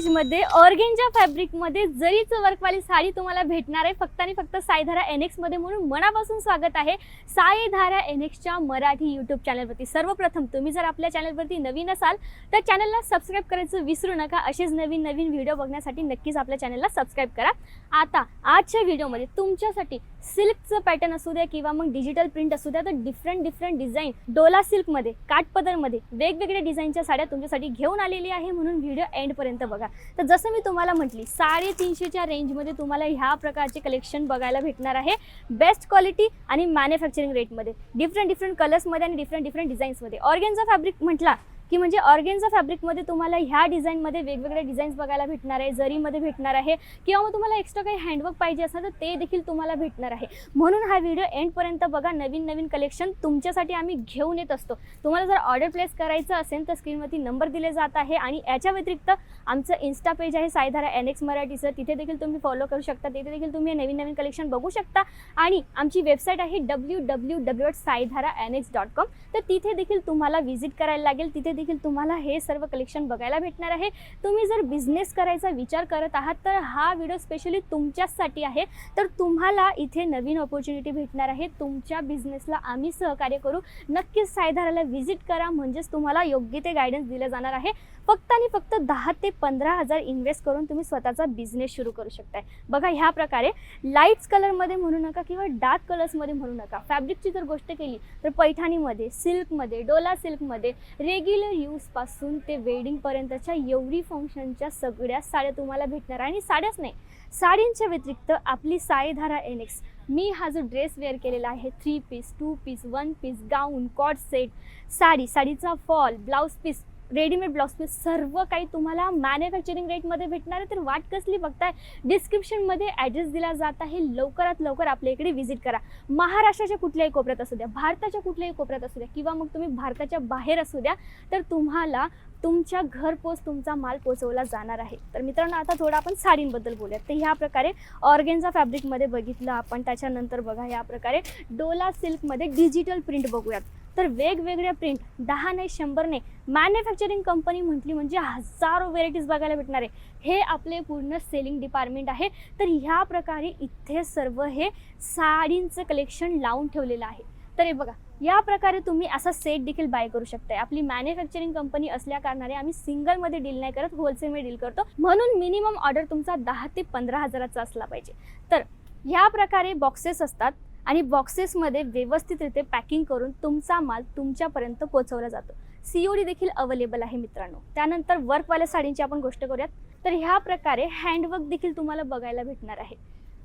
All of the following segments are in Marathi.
रेंजमध्ये ऑर्गेनच्या फॅब्रिकमध्ये जरीचं वर्कवाली साडी तुम्हाला भेटणार आहे फक्त आणि फक्त साईधारा एन एक्समध्ये म्हणून मनापासून स्वागत आहे साईधारा एनएक्सच्या मराठी यूट्यूब चॅनलवरती सर्वप्रथम तुम्ही जर आपल्या चॅनलवरती नवीन असाल तर चॅनलला सबस्क्राईब करायचं विसरू नका. असेच नवीन नवीन व्हिडिओ बघण्यासाठी नक्कीच आपल्या चॅनलला सबस्क्राईब करा. आता आजच्या व्हिडिओमध्ये तुमच्यासाठी सिल्कचं पॅटर्न असू द्या किंवा मग डिजिटल प्रिंट असू द्या तर डिफरंट डिफरंट डिझाईन डोला सिल्कमध्ये काठपदरमध्ये वेगवेगळ्या डिझाईनच्या साड्या तुमच्यासाठी घेऊन आलेली आहे म्हणून व्हिडिओ एंडपर्यंत बघा. तर जसं मी तुम्हाला म्हटली साडेतीनशेच्या रेंजमध्ये तुम्हाला ह्या प्रकारचे कलेक्शन बघायला भेटणार आहे. बेस्ट क्वालिटी आणि मॅन्युफॅक्चरिंग रेटमध्ये डिफरंट डिफरंट कलर्समध्ये आणि डिफरंट डिफरंट डिझाईन्समध्ये ऑर्गेन्झा फॅब्रिक म्हटला की म्हणजे ऑर्गेन्झा फॅब्रिकमध्ये तुम्हाला ह्या डिझाईनमध्ये वेगवेगळ्या डिझाईन्स बघायला भेटणार आहे जरीमध्ये भेटणार आहे किंवा मग तुम्हाला एक्स्ट्रा काही हँडवर्क पाहिजे असेल तर ते देखील तुम्हाला भेटणार आहे. म्हणून हा व्हिडिओ एंडपर्यंत बघा नवीन नवीन कलेक्शन तुमच्यासाठी आम्ही घेऊन येत असतो. तुम्हाला जर ऑर्डर प्लेस करायचं असेल तर स्क्रीनवरती नंबर दिले जात आहे आणि याच्या व्यतिरिक्त आमचं इन्स्टा पेज आहे सायधारा एन एक्स मराठीचं. तिथे देखील तुम्ही फॉलो करू शकता. तिथे देखील तुम्ही नवीन नवीन कलेक्शन बघू शकता. आणि आमची वेबसाईट आहे W W W dot Saidhara N X dot com तर तिथे देखील तुम्हाला व्हिजिट करायला लागेल. तिथे देखील तुम्हाला हे सर्व कलेक्शन बघायला भेटणार आहे. तुम्ही जर बिझनेस करायचा विचार करत आहात तर हा व्हिडिओ स्पेशली तुमच्याचसाठी आहे. तर तुम्हाला इथे नवीन ऑपॉर्च्युनिटी भेटणार आहे. तुमच्या बिझनेसला आम्ही सहकार्य करू. नक्कीच सायधाराला व्हिजिट करा म्हणजेच तुम्हाला योग्य ते गायडन्स दिलं जाणार आहे. फक्त आणि फक्त दहा ते पंधरा हजार इन्व्हेस्ट करून तुम्ही स्वतःचा बिझनेस सुरू करू शकताय. बघा ह्या प्रकारे लाईट्स कलरमध्ये म्हणू नका किंवा डार्क कलर्समध्ये म्हणू नका. फॅब्रिकची जर गोष्ट केली तर पैठणीमध्ये सिल्कमध्ये डोला सिल्कमध्ये रेग्युलर यूजपासून ते वेडिंगपर्यंतच्या एवढी फंक्शनच्या सगळ्या साड्या तुम्हाला भेटणार. आणि साड्याच नाही साडींच्या व्यतिरिक्त आपली साईधारा एनेक्स मी हा जो ड्रेस वेअर केलेला आहे three piece two piece one piece gown coat set sari साडीचा fall blouse piece readymade blouse सर्व काही तुम्हाला मॅन्युफॅक्चरिंग रेटमध्ये भेटणार आहे. तर वाट कसली बघताय? डिस्क्रिप्शनमध्ये ॲड्रेस दिला जात आहे. लवकरात लवकर आपल्या इकडे व्हिजिट करा. महाराष्ट्राच्या कुठल्याही कोपऱ्यात असू द्या भारताच्या कुठल्याही कोपऱ्यात असू द्या किंवा मग तुम्ही भारताच्या बाहेर असू द्या तर तुम्हाला तुमच्या घरपोच तुमचा माल पोचवला जाणार आहे. तर मित्रांनो आता थोडं आपण साडींबद्दल बोलूयात. तर ह्या प्रकारे ऑर्गेन्झा फॅब्रिकमध्ये बघितलं आपण. त्याच्यानंतर बघा या प्रकारे डोला सिल्कमध्ये डिजिटल प्रिंट बघूयात. तर वेगवेगळ्या प्रिंट दहा नाही शंभर नाही. मॅन्युफॅक्चरिंग कंपनी म्हटली म्हणजे हजारो व्हेरायटीज बघायला भेटणार आहे. हे आपले पूर्ण सेलिंग डिपार्टमेंट आहे. तर ह्या प्रकारे इथे सर्व हे साडींचं कलेक्शन लावून ठेवलेलं आहे. तर हे बघा या प्रकारे तुम्ही असा सेट देखील बाय करू शकताय. आपली मॅन्युफॅक्चरिंग कंपनी असल्या कारणाने आम्ही सिंगलमध्ये डील नाही करत होलसेलमध्ये डील करतो. म्हणून मिनिमम ऑर्डर तुमचा दहा ते पंधरा हजाराचा असला पाहिजे. तर ह्या प्रकारे बॉक्सेस असतात. आणि बॉक्सेसमध्ये व्यवस्थितरित्या पॅकिंग करून तुमचा माल तुमच्यापर्यंत पोहोचवला जातो. सी ओ डी देखील अवेलेबल आहे मित्रांनो. त्यानंतर वर्कवाल्या साडींची आपण गोष्ट करूयात. तर ह्या प्रकारे हँडवर्क देखील तुम्हाला बघायला भेटणार आहे.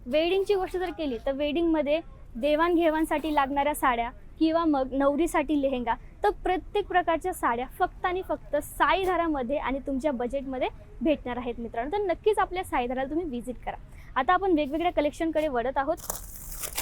वेडिंगची गोष्ट जर केली तर वेडिंगमध्ये देवाणघेवाणसाठी लागणाऱ्या साड्या किंवा मग नवरीसाठी लेहंगा तर प्रत्येक प्रकारच्या साड्या फक्त आणि फक्त साईधारामध्ये आणि तुमच्या बजेटमध्ये भेटणार आहेत मित्रांनो. तर नक्कीच आपल्या साईधाराला तुम्ही व्हिजिट करा. आता आपण वेगवेगळ्या कलेक्शनकडे वळत आहोत.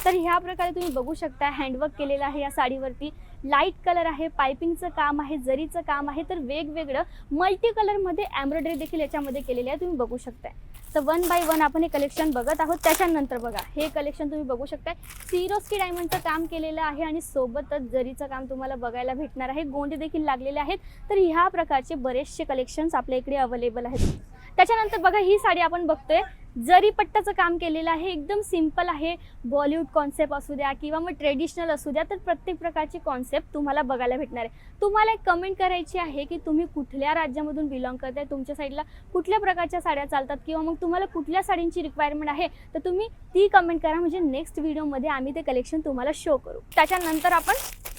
तर ह्या प्रकारे तुम्ही बघू शकता हँडवर्क केलेलं आहे या साडीवरती. लाइट कलर आहे पायपिंगचं काम आहे जरीचं काम आहे तर वेगवेगळं मल्टी कलरमध्ये एम्ब्रॉयडरी देखील याच्यामध्ये केलेली आहे तुम्ही बघू शकताय. तर वन बाय वन आपण हे कलेक्शन बघत आहोत. त्याच्यानंतर बघा हे कलेक्शन तुम्ही बघू शकताय. सिरोस्की डायमंडचं काम केलेलं आहे आणि सोबतच जरीचं काम तुम्हाला बघायला भेटणार आहे. गोंडे देखील लागलेले आहेत. तर ह्या प्रकारचे बरेचसे कलेक्शन्स आपल्या इकडे अवेलेबल आहेत. त्याच्यानंतर बघा ही साडी आपण बघतोय. जरी पट्टाचं काम केलेलं आहे एकदम सिंपल आहे. बॉलिवूड कॉन्सेप्ट असू द्या किंवा मग ट्रेडिशनल असू द्या तर प्रत्येक प्रकारची कॉन्सेप्ट तुम्हाला बघायला भेटणार आहे. तुम्हाला एक कमेंट करायची आहे की तुम्ही कुठल्या राज्यामधून बिलॉंग करताय? तुमच्या साईडला कुठल्या प्रकारच्या साड्या चालतात? किंवा मग तुम्हाला कुठल्या साडींची रिक्वायरमेंट आहे? तर तुम्ही ती कमेंट करा. म्हणजे नेक्स्ट व्हिडिओमध्ये आम्ही ते कलेक्शन तुम्हाला शो करू. त्याच्यानंतर आपण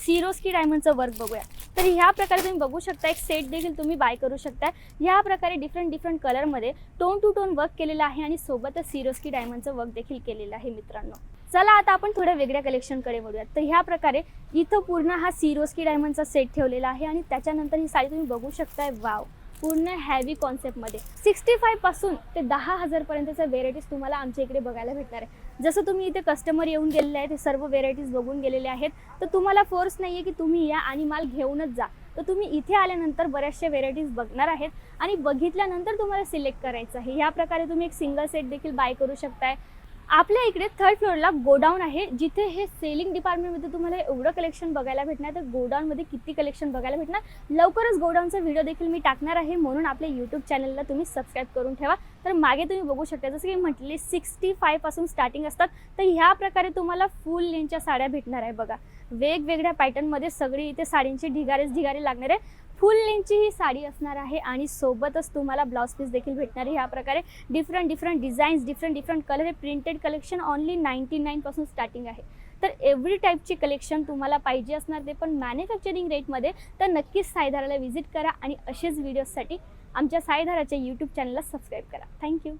सिरोस्की डायमंडचं वर्क बघूया. तर ह्या प्रकारे तुम्ही बघू शकता एक सेट देखील तुम्ही बाय करू शकता. ह्या प्रकारे डिफरंट डिफरंट कलरमध्ये टोन टू टोन वर्क केलेलं आहे आणि सोबतच सिरोस्की डायमंडचं वर्क देखील केलेलं आहे मित्रांनो. चला आता आपण थोड्या वेगळ्या कलेक्शनकडे वळूयात. तर ह्या प्रकारे इथं पूर्ण हा सिरोस्की डायमंडचा सेट ठेवलेला आहे आणि त्याच्यानंतर ही साडी तुम्ही बघू शकताय वाव पूर्ण हॅवी कॉन्सेप्टमध्ये सिक्स्टी फायपासून ते दहा हजारपर्यंतच्या व्हेरायटीज तुम्हाला आमच्या इकडे बघायला भेटणार आहे. जसं तुम्ही इथे कस्टमर येऊन गेलेले आहेत ते सर्व व्हेरायटीज बघून गेलेले आहेत तर तुम्हाला फोर्स नाही आहे की तुम्ही या आणि माल घेऊनच जा. तर तुम्ही इथे आल्यानंतर बऱ्याचशा व्हेरायटीज बघणार आहेत आणि बघितल्यानंतर तुम्हाला सिलेक्ट करायचं आहे. ह्या प्रकारे तुम्ही एक सिंगल सेट देखील बाय करू शकताय. आपल्या इकडे थर्ड फ्लोअरला गोडाऊन आहे. जिथे हे सेलिंग डिपार्टमेंटमध्ये तुम्हाला एवढं कलेक्शन बघायला भेटणार तर गोडाऊनमध्ये किती कलेक्शन बघायला भेटणार? लवकरच गोडाऊनचा व्हिडिओ देखील मी टाकणार आहे. म्हणून आपल्या यूट्यूब चॅनलला तुम्ही सबस्क्राईब करून ठेवा. तर मागे तुम्ही बघू शकता जसं की म्हटले सिक्स्टी फायपासून स्टार्टिंग असतात. तर ह्या प्रकारे तुम्हाला फुल लेनच्या साड्या भेटणार आहे बघा. वेगवेगळ्या पॅटर्नमध्ये सगळी इथे साडींची ढिगारेच ढिगारे लागणार आहे. फुल लेंथची ही साडी असणार आहे आणि सोबतच तुम्हाला ब्लाऊज पीस देखील भेटणार आहे. ह्या प्रकारे different different designs different different colour हे प्रिंटेड कलेक्शन ऑनली नाईन्टी नाईनपासून स्टार्टिंग आहे. तर एव्हरी टाईपची कलेक्शन तुम्हाला पाहिजे असणार ते पण मॅन्युफॅक्चरिंग रेटमध्ये तर नक्कीच सायधाराला व्हिजिट करा आणि असेच व्हिडिओजसाठी आमच्या सायधाराच्या यूट्यूब चॅनलला सबस्क्राईब करा. Thank you